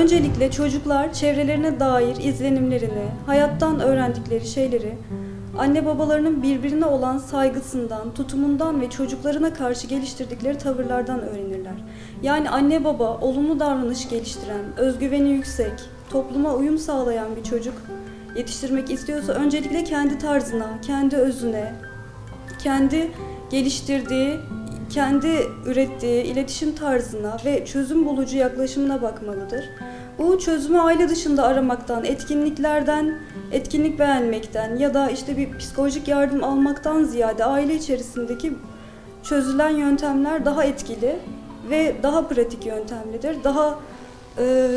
Öncelikle çocuklar çevrelerine dair izlenimlerini, hayattan öğrendikleri şeyleri, anne babalarının birbirine olan saygısından, tutumundan ve çocuklarına karşı geliştirdikleri tavırlardan öğrenirler. Yani anne baba olumlu davranış geliştiren, özgüveni yüksek, topluma uyum sağlayan bir çocuk yetiştirmek istiyorsa öncelikle kendi tarzına, kendi özüne, kendi geliştirdiği, kendi ürettiği iletişim tarzına ve çözüm bulucu yaklaşımına bakmalıdır. Bu çözümü aile dışında aramaktan, etkinliklerden, etkinlik beğenmekten ya da işte bir psikolojik yardım almaktan ziyade aile içerisindeki çözülen yöntemler daha etkili ve daha pratik yöntemlidir. Daha e,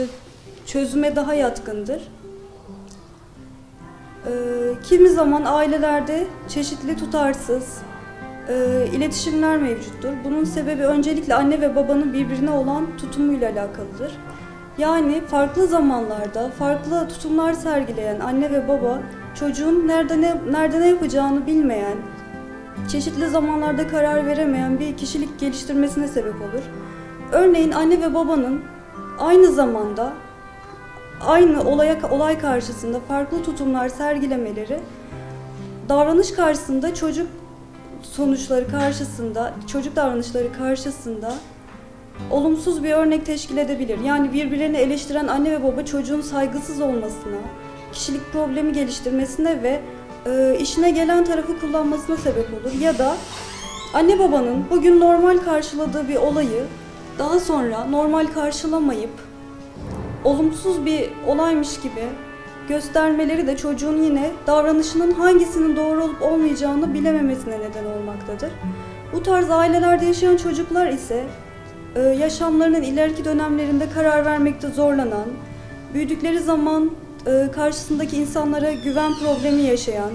çözüme daha yatkındır. E, kimi zaman ailelerde çeşitli tutarsız, e, iletişimler mevcuttur. Bunun sebebi öncelikle anne ve babanın birbirine olan tutumuyla alakalıdır. Yani farklı zamanlarda farklı tutumlar sergileyen anne ve baba çocuğun nerede ne, nerede ne yapacağını bilmeyen, çeşitli zamanlarda karar veremeyen bir kişilik geliştirmesine sebep olur. Örneğin anne ve babanın aynı zamanda aynı olaya olay karşısında farklı tutumlar sergilemeleri davranış karşısında çocuk sonuçları karşısında, çocuk davranışları karşısında olumsuz bir örnek teşkil edebilir. Yani birbirlerini eleştiren anne ve baba çocuğun saygısız olmasına, kişilik problemi geliştirmesine ve e, işine gelen tarafı kullanmasına sebep olur. Ya da anne babanın bugün normal karşıladığı bir olayı daha sonra normal karşılamayıp olumsuz bir olaymış gibi göstermeleri de çocuğun yine davranışının hangisinin doğru olup olmayacağını bilememesine neden olmaktadır. Bu tarz ailelerde yaşayan çocuklar ise yaşamlarının ileriki dönemlerinde karar vermekte zorlanan, büyüdükleri zaman e, karşısındaki insanlara güven problemi yaşayan,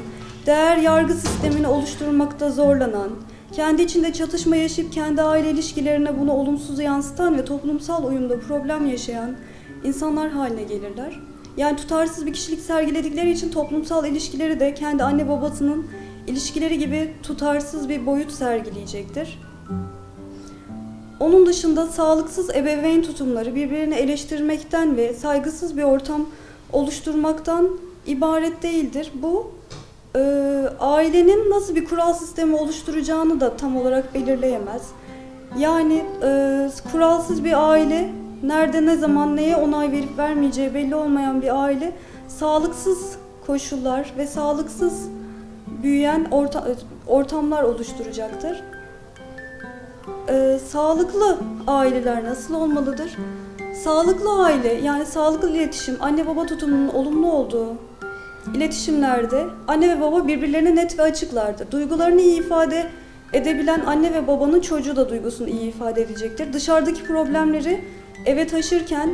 değer yargı sistemini oluşturmakta zorlanan, kendi içinde çatışma yaşayıp kendi aile ilişkilerine bunu olumsuz yansıtan ve toplumsal uyumda problem yaşayan insanlar haline gelirler. Yani tutarsız bir kişilik sergiledikleri için toplumsal ilişkileri de kendi anne babasının ilişkileri gibi tutarsız bir boyut sergileyecektir. Onun dışında sağlıksız ebeveyn tutumları birbirini eleştirmekten ve saygısız bir ortam oluşturmaktan ibaret değildir. Bu e, ailenin nasıl bir kural sistemi oluşturacağını da tam olarak belirleyemez. Yani e, kuralsız bir aile nerede ne zaman neye onay verip vermeyeceği belli olmayan bir aile sağlıksız koşullar ve sağlıksız büyüyen orta, ortamlar oluşturacaktır. Sağlıklı aileler nasıl olmalıdır? Sağlıklı aile yani sağlıklı iletişim, anne baba tutumunun olumlu olduğu iletişimlerde anne ve baba birbirlerine net ve açıklardır. Duygularını iyi ifade edebilen anne ve babanın çocuğu da duygusunu iyi ifade edecektir. Dışarıdaki problemleri eve taşırken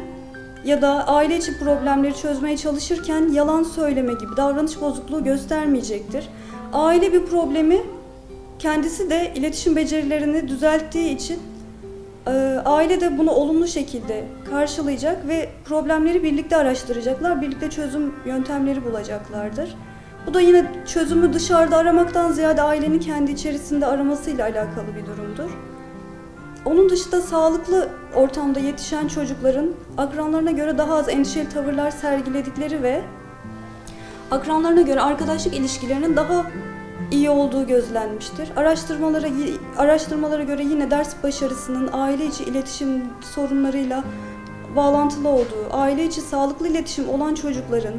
ya da aile içi problemleri çözmeye çalışırken yalan söyleme gibi davranış bozukluğu göstermeyecektir. Aile bir problemi kendisi de iletişim becerilerini düzelttiği için e, aile de bunu olumlu şekilde karşılayacak ve problemleri birlikte araştıracaklar, birlikte çözüm yöntemleri bulacaklardır. Bu da yine çözümü dışarıda aramaktan ziyade ailenin kendi içerisinde aramasıyla alakalı bir durumdur. Onun dışında sağlıklı ortamda yetişen çocukların akranlarına göre daha az endişeli tavırlar sergiledikleri ve akranlarına göre arkadaşlık ilişkilerinin daha iyi olduğu gözlenmiştir. Araştırmalara araştırmalara göre yine ders başarısının aile içi iletişim sorunlarıyla bağlantılı olduğu, aile içi sağlıklı iletişim olan çocukların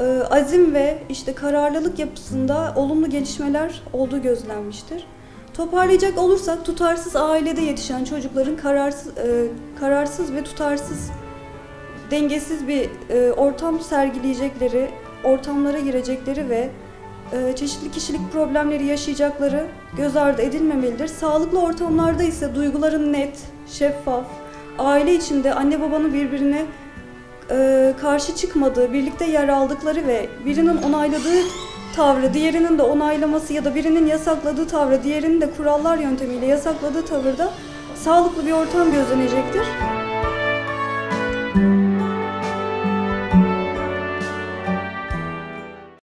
e, azim ve işte kararlılık yapısında olumlu gelişmeler olduğu gözlenmiştir. Toparlayacak olursak tutarsız ailede yetişen çocukların kararsız, e, kararsız ve tutarsız, dengesiz bir e, ortam sergileyecekleri, ortamlara girecekleri ve çeşitli kişilik problemleri yaşayacakları göz ardı edilmemelidir. Sağlıklı ortamlarda ise duyguların net, şeffaf, aile içinde anne babanın birbirine e, karşı çıkmadığı, birlikte yer aldıkları ve birinin onayladığı tavrı diğerinin de onaylaması ya da birinin yasakladığı tavrı diğerinin de kurallar yöntemiyle yasakladığı tavırda sağlıklı bir ortam gözlenecektir.